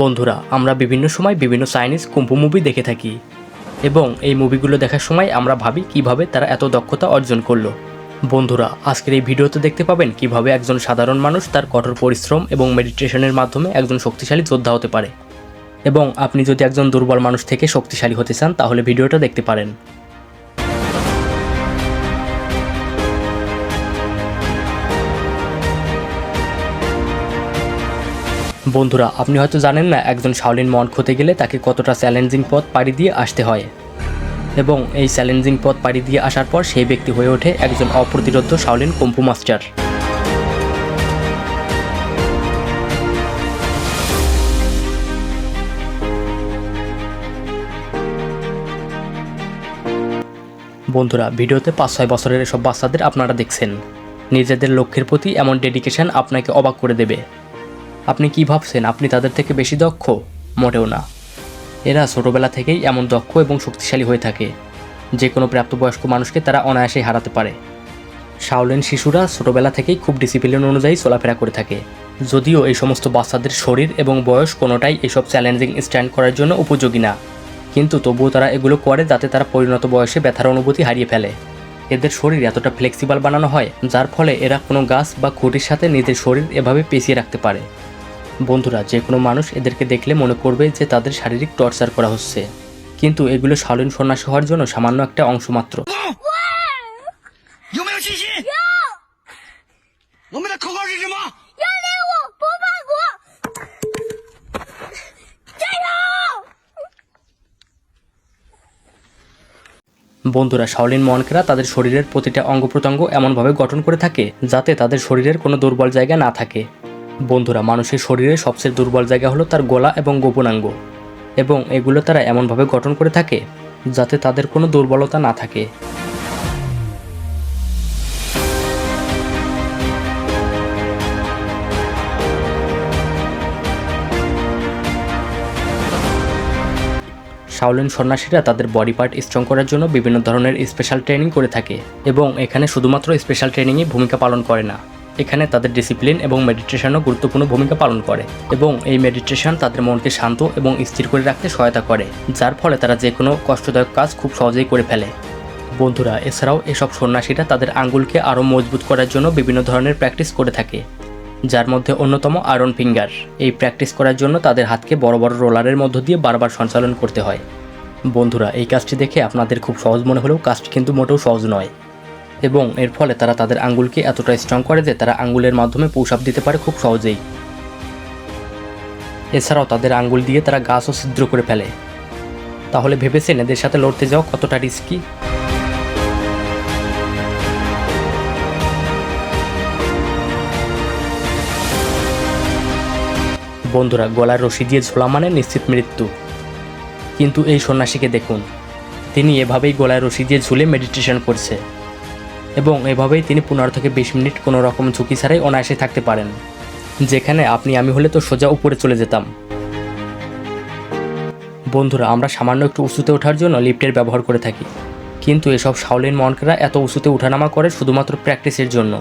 বন্ধুরা, আমরা বিভিন্ন সময় বিভিন্ন চাইনিজ কুম্ফু মুভি দেখে থাকি। এবং এই মুভিগুলো দেখার সময় আমরা ভাবি কীভাবে তারা এত দক্ষতা অর্জন করল। বন্ধুরা, আজকের এই ভিডিওতে দেখতে পাবেন কীভাবে একজন সাধারণ মানুষ তার কঠোর পরিশ্রম এবং মেডিটেশনের মাধ্যমে একজন শক্তিশালী যোদ্ধা হতে পারে। এবং আপনি যদি একজন দুর্বল মানুষ থেকে শক্তিশালী হতে চান, তাহলে ভিডিওটা দেখতে পারেন। বন্ধুরা, আপনি হয়তো জানেন না, একজন শাওলিন মন্ক হতে গেলে তাকে কতটা চ্যালেঞ্জিং পথ পাড়ি দিয়ে আসতে হয়। এবং এই চ্যালেঞ্জিং পথ পাড়ি দিয়ে আসার পর সেই ব্যক্তি হয়ে ওঠে একজন অপ্রতিরোধ শাওলিন কম্পু মাস্টার। বন্ধুরা, ভিডিওতে পাঁচ ছয় বছরের এসব বাচ্চাদের আপনারা দেখছেন। নিজেদের লক্ষ্যের প্রতি এমন ডেডিকেশন আপনাকে অবাক করে দেবে। আপনি কি ভাবছেন, আপনি তাদের থেকে বেশি দক্ষ? মোটেও না। এরা ছোটোবেলা থেকেই এমন দক্ষ এবং শক্তিশালী হয়ে থাকে। যে কোনো প্রাপ্তবয়স্ক মানুষকে তারা অনায়াসেই হারাতে পারে। শাওলেন শিশুরা ছোটোবেলা থেকেই খুব ডিসিপ্লিন অনুযায়ী চলাফেরা করে থাকে। যদিও এই সমস্ত বাচ্চাদের শরীর এবং বয়স কোনোটাই এসব চ্যালেঞ্জিং স্ট্যান্ড করার জন্য উপযোগী না। কিন্তু তবুও তারা এগুলো করে যাতে তারা পরিণত বয়সে ব্যথার অনুভূতি হারিয়ে ফেলে। এদের শরীর এতটা ফ্লেক্সিবল বানানো হয়, যার ফলে এরা কোনো গাছ বা খুঁটির সাথে নিজের শরীর এভাবে পেঁচিয়ে রাখতে পারে। বন্ধুরা, যে কোনো মানুষ এদেরকে দেখলে মনে করবে যে তাদের শারীরিক টর্চার করা হচ্ছে। কিন্তু এগুলো শালীন সন্ন্যাসী হওয়ার জন্য সামান্য একটা অংশ মাত্র। বন্ধুরা শাওলিন মনকেরা তাদের শরীরের প্রতিটা অঙ্গ প্রত্যঙ্গ এমনভাবে গঠন করে থাকে যাতে তাদের শরীরের কোনো দুর্বল জায়গা না থাকে। বন্ধুরা, মানুষের শরীরে সবচেয়ে দুর্বল জায়গা হলো তার গলা এবং গোপনাঙ্গ। এবং এগুলো তারা এমনভাবে গঠন করে থাকে যাতে তাদের কোনো দুর্বলতা না থাকে। শাওলিন সন্ন্যাসীরা তাদের বডি পার্ট স্ট্রং করার জন্য বিভিন্ন ধরনের স্পেশাল ট্রেনিং করে থাকে এবং এখানে শুধুমাত্র স্পেশাল ট্রেনিংই ভূমিকা পালন করে না। এখানে তাদের ডিসিপ্লিন এবং মেডিটেশনও গুরুত্বপূর্ণ ভূমিকা পালন করে এবং এই মেডিটেশন তাদের মনকে শান্ত এবং স্থির করে রাখতে সহায়তা করে, যার ফলে তারা যে কোনো কষ্টদায়ক কাজ খুব সহজেই করে ফেলে। বন্ধুরা, এছাড়াও এসব সন্ন্যাসীরা তাদের আঙ্গুলকে আরও মজবুত করার জন্য বিভিন্ন ধরনের প্র্যাকটিস করে থাকে, যার মধ্যে অন্যতম আয়রন ফিঙ্গার এই প্র্যাকটিস করার জন্য তাদের হাতকে বড় বড় রোলারের মধ্য দিয়ে বারবার সঞ্চালন করতে হয়। বন্ধুরা, এই কাজটি দেখে আপনাদের খুব সহজ মনে হলেও কাজটি কিন্তু মোটেও সহজ নয়। এবং এর ফলে তারা তাদের আঙ্গুলকে এতটা স্ট্রং করে যে তারা আঙ্গুলের মাধ্যমে পুশ দিতে পারে খুব সহজেই। এছাড়াও তাদের আঙ্গুল দিয়ে তারা গাছও ছিদ্র করে ফেলে। তাহলে ভেবেছেন এদের সাথে লড়তে যাওয়া কতটা রিস্কি বন্ধুরা, গলার রশি দিয়ে ঝোলা মানে নিশ্চিত মৃত্যু। কিন্তু এই সন্ন্যাসীকে দেখুন, তিনি এভাবেই গলায় রশি দিয়ে ঝুলে মেডিটেশন করছে। এবং এভাবেই তিনি পনেরো থেকে বিশ মিনিট কোনো রকম ঝুঁকি ছাড়াই অনায়াসে থাকতে পারেন। যেখানে আপনি আমি হলে তো সোজা উপরে চলে যেতাম। বন্ধুরা, আমরা সামান্য একটু উঁচুতে ওঠার জন্য লিফটের ব্যবহার করে থাকি। কিন্তু এসব শাওলিন মনকেরা এত উঁচুতে ওঠানামা করে শুধুমাত্র প্র্যাকটিসের জন্য।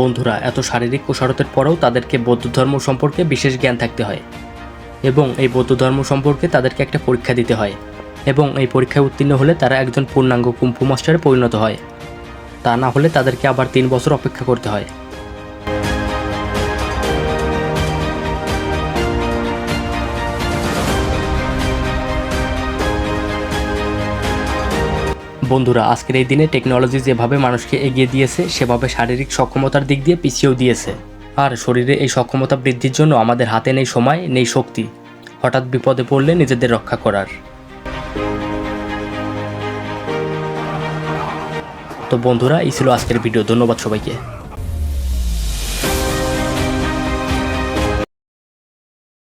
বন্ধুরা, এত শারীরিক কুশারতের পরেও তাদেরকে বৌদ্ধ ধর্ম সম্পর্কে বিশেষ জ্ঞান থাকতে হয় এবং এই বৌদ্ধ ধর্ম সম্পর্কে তাদেরকে একটা পরীক্ষা দিতে হয় এবং এই পরীক্ষায় উত্তীর্ণ হলে তারা একজন পূর্ণাঙ্গ কুম্ফু মাস্টারে পরিণত হয়। তা না হলে তাদেরকে আবার তিন বছর অপেক্ষা করতে হয়। বন্ধুরা, আজকের এই দিনে টেকনোলজি যেভাবে মানুষকে এগিয়ে দিয়েছে, সেভাবে শারীরিক সক্ষমতার দিক দিয়ে পিছিয়েও দিয়েছে। আর শরীরে এই সক্ষমতা বৃদ্ধির জন্য আমাদের হাতে নেই সময়, নেই শক্তি। হঠাৎ বিপদে পড়লে নিজেদের রক্ষা করার। তো বন্ধুরা, এই ছিল আজকের ভিডিও। ধন্যবাদ সবাইকে।